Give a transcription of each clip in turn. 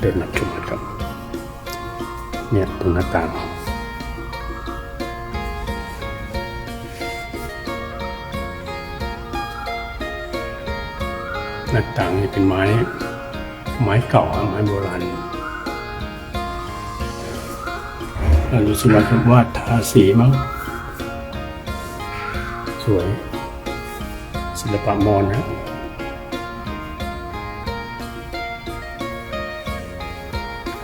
เดินรับชมกันครับ เนี่ยตรงหน้าต่างหน้าต่างนี่เป็นไม้ไม้เก่าไม้โบราณเรารู้สึกว่าจะวาดทาสีมั้ง สวย ศิลปะมอญนะ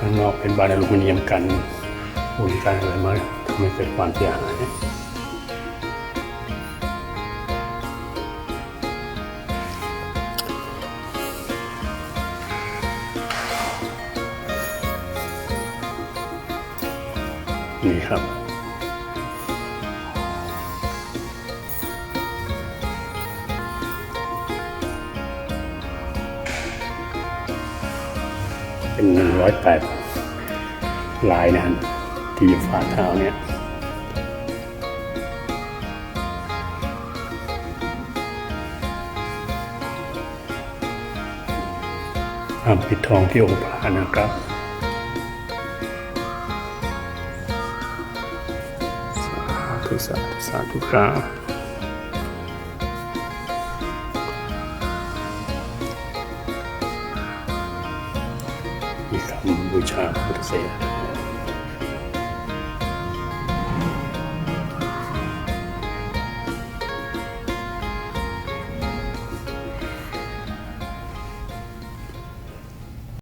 ข้างนอกเป็นบานอลูมิเนียมกันอุ่นกันอะไรมาทำให้เกิดความเสียหายนี่ครับ เป็นหนึ่งร้อยแปดลายนะฮะที่อยู่ฝ่าเท้าเนี่ยทำปิดทองที่องค์พระนะครับสาธุสาธุสาธุครับ บูชาพระพุทธเจ้า